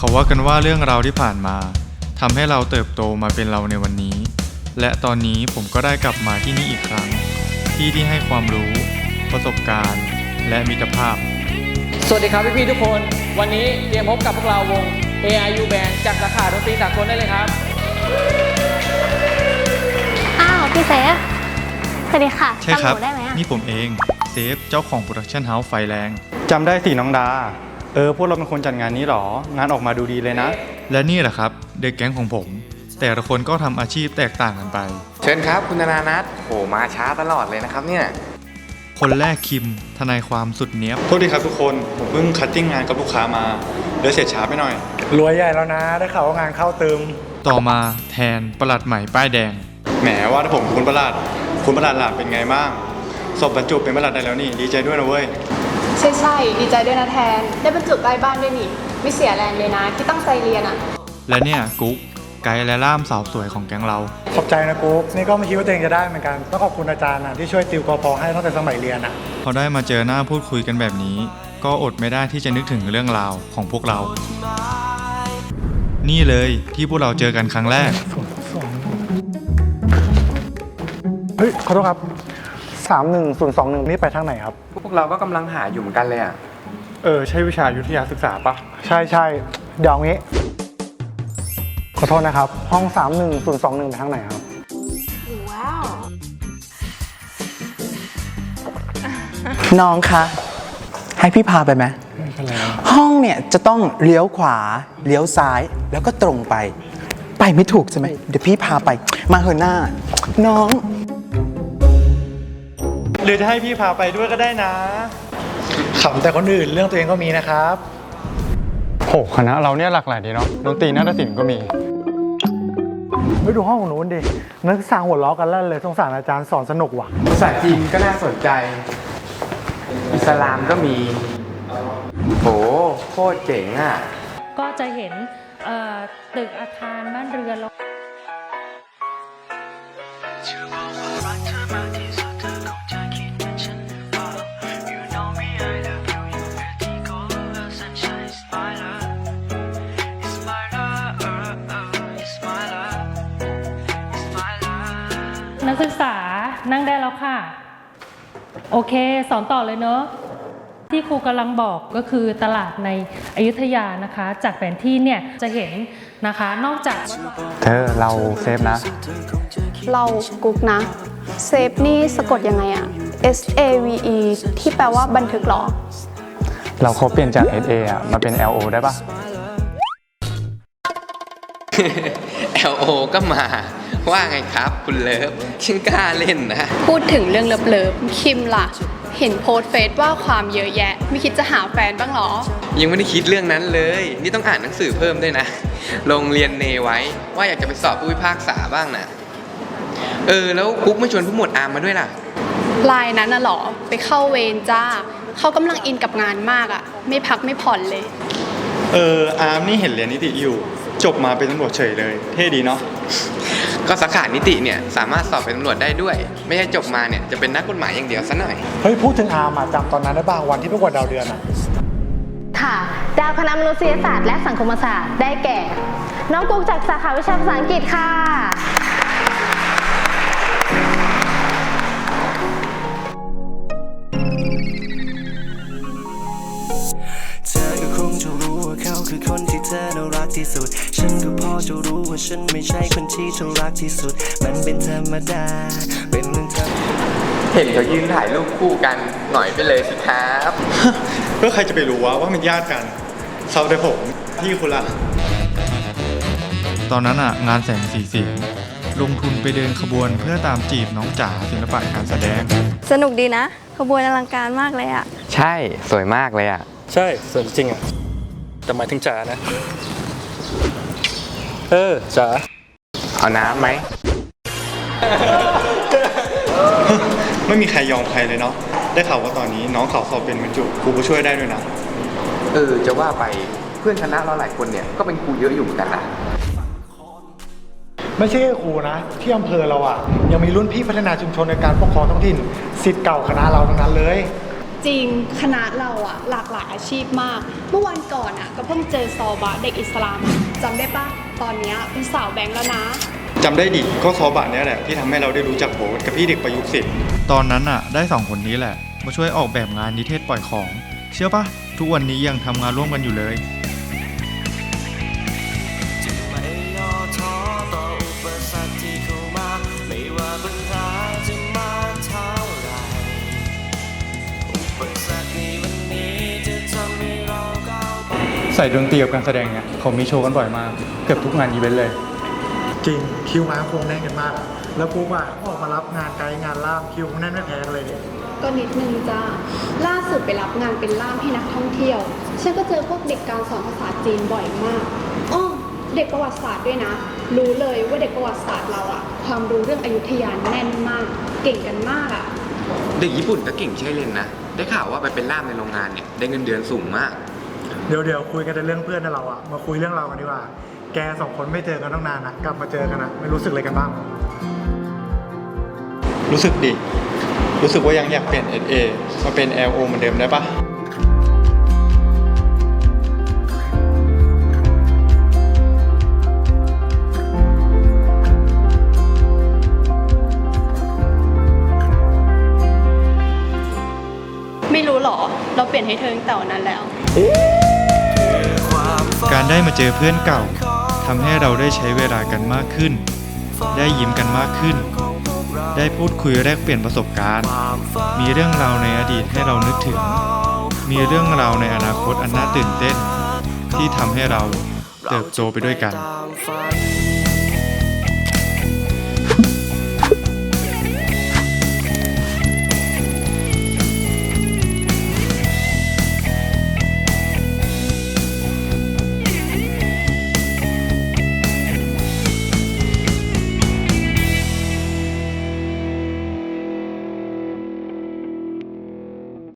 เขาว่ากันว่าเรื่องราวที่ผ่านมาทำให้เราเติบโตมาเป็นเราในวันนี้ และตอนนี้ผมก็ได้กลับมาที่นี่อีกครั้ง ที่ที่ให้ความรู้ ประสบการณ์ และมิตรภาพ สวัสดีครับพี่ๆทุกคน วันนี้เตรียมพบกับพวกเราวง AIU Band จากสาขาดนตรีสากลได้เลยครับ อ้าวพี่เซฟสวัสดีค่ะใช่ครับ จำหนูได้ไหมอะนี่ผมเอง เซฟ เจ้าของโปรดักชั่นเฮาส์ไฟแรง จำได้สิน้องดา เออพวกเราเป็นคนจัดงานนี้หรอ งานออกมาดูดีเลยนะ และนี่แหละครับ เด็กแก๊งของผม แต่ละคนก็ทำอาชีพแตกต่างกันไป เชิญครับคุณธนานัทโหมาช้าตลอดเลยนะครับเนี่ย คนแรกคิม ทนายความสุดเนี้ยบโทษดีครับทุกคน ผมเพิ่งคัดติ้งงานกับลูกค้ามาเลยเสร็จช้าไปหน่อย รวยใหญ่แล้วนะ ได้ข่าวว่างานเข้าเติม ต่อมาแทนประหลัดใหม่ป้ายแดง แหมว่าถ้าผมคุณประหลาด คุณประหลาดหลานเป็นไงบ้างสอบบรรจุเป็นประหลาดได้แล้วนี่ ดีใจด้วยนะเว้ย ใช่ใช่ดีใจด้วยนะแทน ได้บรรจุใกล้บ้านด้วยนี่ ไม่เสียแรงเลยนะ ที่ตั้งใจเรียนอะ่ะและเนี่ยกุ๊กไกด์และล่ามสาวสวยของแก๊งเรา ขอบใจนะกุ๊กนี่ก็ไม่คิดว่าตัวเองจะได้เหมือนกันต้องขอบคุณอาจารย์นะที่ช่วยติวกอพอให้ตั้งแต่สมัยเรียนอะพอได้มาเจอหน้าพูดคุยกันแบบนี้ ก็อดไม่ได้ที่จะนึกถึงเรื่องราวของพวกเรา นี่เลยที่พวกเราเจอกันครั้งแรก เฮ้ยขอโทษครับ 31021 นี่ไปทางไหนครับพ วกเราก็กำลังหาอยู่เหมือนกันเลยอะ เออ ใช่วิชายุทธยาศึกษาปะใช่ใช่เดี๋ยวเอางี้ ขอโทษนะครับ ห้อง 31021ไปทางไหนครับน้องคะ ให้พี่พาไปไหมห้องเนี่ยจะต้องเลี้ยวขวา เลี้ยวซ้ายแล้วก็ตรงไป ไปไม่ถูกใช่ไหมเดี๋ยวพี่พาไป มาเฮอะหน้า น้อง หรือจะให้พี่พาไปด้วยก็ได้นะขำแต่คนอื่นเรื่องตัวเองก็มีนะครับ โหคณะเราเนี่ยหลากหลายดีเนาะดนตรีนาฏศิลป์ก็มีไปดูห้องของหนูนดินักศึกษาหัวล้อกันแล้วเลยสงสารอาจารย์สอนสนุกว่ะ ภาษาจีนก็น่าสนใจ อิสลามก็มีโหโคตรเจ๋งอะ ก็จะเห็นเอ่อตึกอาคารบ้านเรือนแล้ว นั่งได้แล้วค่ะ โอเค สอนต่อเลยเนอะที่ครูกำลังบอกก็คือตลาดในอยุธยานะคะ จากแผนที่เนี่ยจะเห็นนะคะ นอกจากเธอเราเซฟนะ เรากุ๊กนะเซฟนี่สะกดยังไงอะ S A V E ที่แปลว่าบันทึกเหรอ เราเขาเปลี่ยนจาก SA อะมาเป็น LO ได้ปะ LO ก็มา ว่าไงครับคุณเลิฟช่างกล้าเล่นนะ พูดถึงเรื่องเลิฟเลิฟๆคิมล่ะ เห็นโพสต์เฟซว่าความเยอะแยะ ไม่คิดจะหาแฟนบ้างเหรอ ยังไม่ได้คิดเรื่องนั้นเลย นี่ต้องอ่านหนังสือเพิ่มด้วยนะโรงเรียนเนไว้ ว่าอยากจะไปสอบผู้พิพากษาบ้างนะ เออ แล้วกุ๊กไม่ชวนผู้หมวดอาร์มมาด้วยล่ะ ลายนั้นน่ะเหรอ ไปเข้าเวรจ้า เขากำลังอินกับงานมากอะไม่พักไม่ผ่อนเลย เอออาร์มนี่เห็นเรียนนิติอยู่ จบมาเป็นตำรวจเฉยเลย เท่ดีเนาะ ก็สาขานิติเนี่ยสามารถสอบเป็นตำรวจได้ด้วย ไม่ใช่จบมาเนี่ยจะเป็นนักกฎหมายอย่างเดียวซะหน่อย เฮ้ยพูดถึงอาร์มอะจำตอนนั้นได้บ้างวันที่ประกวดดาวเดือนอะค่ะ ดาวคณะมนุษยศาสตร์และสังคมศาสตร์ได้แก่ น้องกุ๊กจากสาขาวิชาภาษาอังกฤษค่ะ เธอก็คงจะรู้ว่าเขาคือคนที่เธอน่ารักที่สุด ฉันก็พอจะรู้ ว่าฉันไม่ใช่คนที่เธอรักที่สุด มันเป็นธรรมดา เป็นเรื่องธรรมเห็นเขายืนถ่ายรูปคู่กันหน่อยไปเลยสิครับก็ใครจะไปรู้ว่าว่าเป็นญาติกันเซาแต่ผมพี่คุณล่ะ ตอนนั้นอะงานแสงสีเสียงลงทุนไปเดินขบวนเพื่อตามจีบน้องจ๋าศิลปะการแสดง สนุกดีนะ ขบวนอลังการมากเลยอะใช่สวยมากเลยอะ ใช่สวยจริงอะ แต่หมายถึงจ๋านะ เออจ๋าเอาน้ำไหม ไม่มีใครยอมใครเลยเนาะ ได้ข่าวว่าตอนนี้น้องเขาสอบเป็นบรรจุครูก็ช่วยได้ด้วยนะ เออ จะว่าไปเพื่อนคณะเราหลายคนเนี่ย ก็เป็นครูเยอะอยู่เหมือนกันนะ ไม่ใช่แค่ครูนะ ที่อำเภอเราอะยังมีรุ่นพี่พัฒนาชุมชนในการปกครองท้องถิ่นสิทธิ์เก่าคณะเราทั้งนั้นเลย จริงคณะเราอะหลากหลายอาชีพมาก เมื่อวันก่อนอะก็เพิ่งเจอซอบะเด็กอิสลามจำได้ปะ ตอนเนี้ยเป็นสาวแบงค์แล้วนะ จำได้ดิก็ซอบะเนี่ยแหละที่ทำให้เราได้รู้จักโบ๊ทกับพี่เด็กประยุกต์ศิลป์ตอนนั้นอะได้สองคนนี้แหละ มาช่วยออกแบบงานนิเทศปล่อยของ เชื่อปะทุกวันนี้ยังทำงานร่วมกันอยู่เลย ใส่ดนตรีกับการแสดงเนี่ยเขามีโชว์กันบ่อยมาก เกือบทุกงานอีเวนต์เลย จริงคิวมาคงแน่นกันมากอะแล้วกูอะออกมารับงานไกด์งานล่ามคิวแน่นไม่แพ้กันเลยเนี่ยก็นิดนึงจ้าล่าสุดไปรับงานเป็นล่ามให้นักท่องเที่ยว ฉันก็เจอพวกเด็กการสอนภาษาจีนบ่อยมากอ้อเด็กประวัติศาสตร์ด้วยนะ รู้เลยว่าเด็กประวัติศาสตร์เราอะความรู้เรื่องอยุธยาแน่นมาก เก่งกันมากอะเด็กญี่ปุ่นก็เก่งใช่เล่นนะ ได้ข่าวว่าไปเป็นล่ามในโรงงานเนี่ยได้เงินเดือนสูงมาก เดี๋ยวเดี๋ยวคุยกันในเรื่องเพื่อนนะเราอะมาคุยเรื่องเรากันดีกว่า แกสองคนไม่เจอกันตั้งนานนะกลับมาเจอกันนะไม่รู้สึกอะไรกันบ้าง รู้สึกดิรู้สึกว่ายังอยากเปลี่ยน SA มาเป็น LO เหมือนเดิมได้ปะไม่รู้หรอ เราเปลี่ยนให้เธอตั้งแต่วันนั้นแล้ว การได้มาเจอเพื่อนเก่าทำให้เราได้ใช้เวลากันมากขึ้น ได้ยิ้มกันมากขึ้น ได้พูดคุยแลกเปลี่ยนประสบการณ์ มีเรื่องราวในอดีตให้เรานึกถึง มีเรื่องราวในอนาคตอันน่าตื่นเต้น ที่ทำให้เราเติบโตไปด้วยกัน